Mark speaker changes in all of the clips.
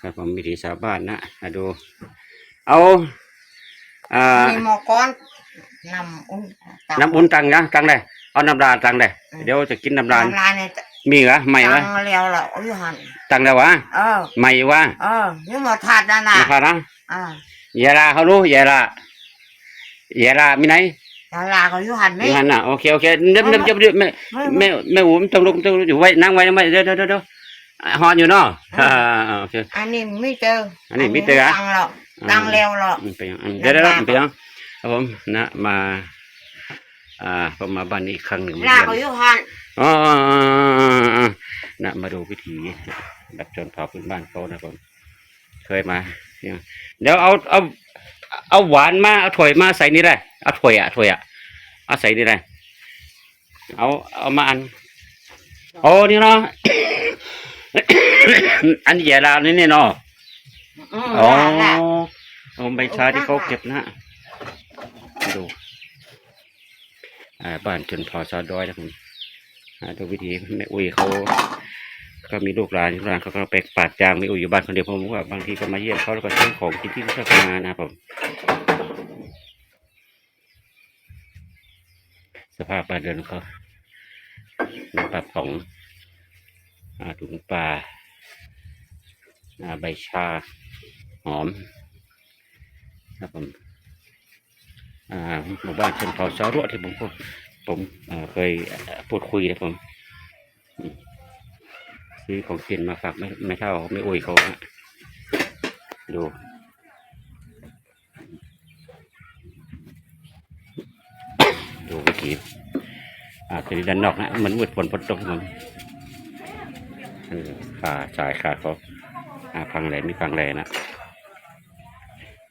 Speaker 1: ครับผมวิถีชาวบ้านนะมาดู เอาอ่า
Speaker 2: มีหมอก้อนนำอุ้นตัง
Speaker 1: น้ำอุ่นตังนะตังเลยเอาน้ำดาลตังเลย
Speaker 2: อืม
Speaker 1: เดี๋ยวจะกินน้ำดาล
Speaker 2: น้ำลายเนี่ย
Speaker 1: มีเหรอใหม่วะ
Speaker 2: ตังเลี้ยวแล้วอยู่หัน
Speaker 1: ตังแล้ววะ
Speaker 2: เออ
Speaker 1: ใหม่วะ
Speaker 2: เออนี่หมอถาดนั่นน่ะ
Speaker 1: นะครับนะ
Speaker 2: อ่า
Speaker 1: เยาลาเขารู้เยาลาเยาลามีไหน
Speaker 2: ดาราเขาอยู่หันไหม
Speaker 1: มีหันอะโอเคโอเคเดิมเดิมจะเดิมไม่
Speaker 2: ไม่
Speaker 1: ไม่ไม่หูมันต้องลงต้องอยู่ไว้นั่งไว้นั่งไว้เดี๋ยวเดี๋ยวเดี๋ยวเดี๋ยวอะ ฮอนอยู่เนาะอ่าอ่าโอเค
Speaker 2: อันนี้ไม่เจอ
Speaker 1: อันนี้ไม่เจออะ
Speaker 2: ตังแล้วตังเลี้ยวแล้ว
Speaker 1: มันเป็นยังเดี๋ยวเดี๋ยวเดี๋ยวมันเป็นยังครับผมนะมา อ่าผมมาบ้านนี้อีกครั้งหนึ่งมา
Speaker 2: ลา
Speaker 1: เยี่ยม
Speaker 2: เขาอยู่หัน
Speaker 1: อ๋อนะมาดูวิธีแบบชนเผ่าพื้นบ้านเขานะผมเคยมาเนี่ยเดี๋ยวเอาเอาเอาหวานมาเอาถ้วยมาใส่นี่ได้เอาถ้วยอะถ้วยอะเอาใส่นี่ได้เอาเอามาอันโอ้นี่เนาะ อันใหญ่ลาวนี่นี่เนาะ
Speaker 2: อืม
Speaker 1: อ๋อ
Speaker 2: ลาลา
Speaker 1: ผมใบชาที่เขาเก็บนะดู อ่าบ้านชนเผ่าชาวดอยนะผมอ่าดูวิธีแม่อุ้ยเขาก็มีลูกหลานลูกหลานเขาก็ไปปาดจางไม่อุ้ยอยู่บ้านคนเดียวผมว่าบางทีก็มาเยี่ยมเขาแล้วก็ซื้อของกินที่เขาทำงานนะครับผมสภาพบ้านเรือนของเขาน้ำปลาผงอ่า ถุงปลาอาใบชา หอม ครับผมอาหมู่บ้านชนเผ่าชาวรั้วที่ผมผมเคยพูดคุยนะผมซื้อของกินมาฝากไม่ไม่เท่าไม่อุ้ยเขาฮะดูดูวิธีอ่าตัวนี้ด้านนอกนะมันมืดฝนฝนตกมัน เออขาสายขาเขาฟังแหลมีฟังแหลนะ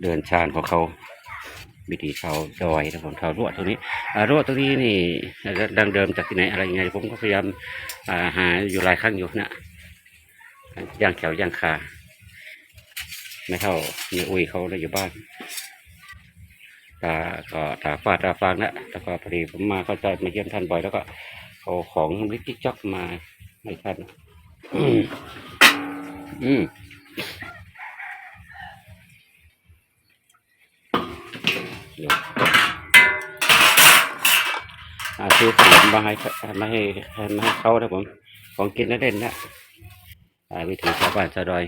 Speaker 1: เดินชานของเขาวิถีชาวดอยนะผมชาวรั้วตรงนี้รั้วตรงนี้นี่ดังเดิมจากที่ไหนอะไรยังไงผมก็พยายามหาอยู่หลายครั้งอยู่นะย่างแถวย่างคาไม่เท่ามีอุ้ยเขาเลยอยู่บ้านตาก็ตาฟาดตาฟางนะแล้วก็พอดีผมมาก็จะมาเยี่ยมท่านบ่อยแล้วก็เอาของลิกจิกจ๊อกมาให้ท่าน อืมอืมอยู่อ่าซื้อขนมมาให้มาให้มาให้เขานะผม ของกินและเด่นนะอ่าวิถีชาวบ้านชาวดอย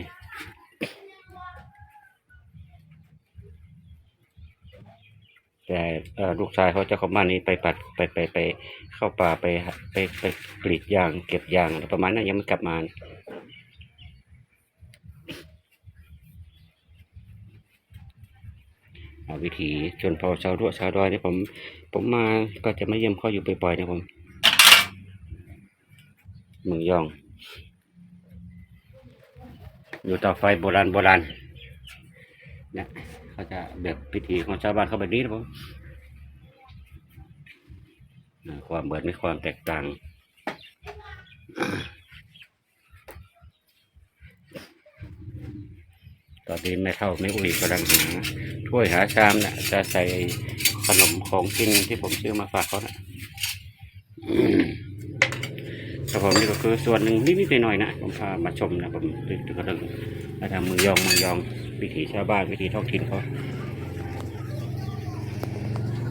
Speaker 1: แต่ลูกชายเขาเจะของบ้านนี้ไปปัดไปไปไปเข้าป่าไปไปไปกรีดยางเก็บยางประมาณนั้นยังไม่กลับมาอ่าวิถีชนเผ่าชาวรั้วชาวดอยนี่ผม ผมมาก็จะไมาเยี่ยมเขาอยู่บ่อยๆนะผมเมืองยอง อยู่ต่อไฟโบราณโบราณเนี่ยาจะแบบพิธีของชาวบ้านเขาแบบนี้นะผมความเหมือนมีความแตกต่างตอนนี้แม่เท่าแม่อุ้ยกำลังหาถ้วยหาชามเนี่ยจะใส่ขนมของกินที่ผมซื้อมาฝากเขานะอืม ครับผมนี่ก็คือส่วนหนึ่งนิดๆหน่อยๆนะผมพามาชมนะผมถึงกระดึงทางเมือยองมืองยอง วิถีชาวบ้านวิถีท้องถิ่นเขา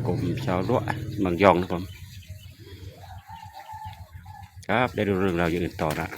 Speaker 1: กลุ่มชาวล้วมืองยองนะผมครับได้ดูเรื่องราวอย่างอื่นต่อนะ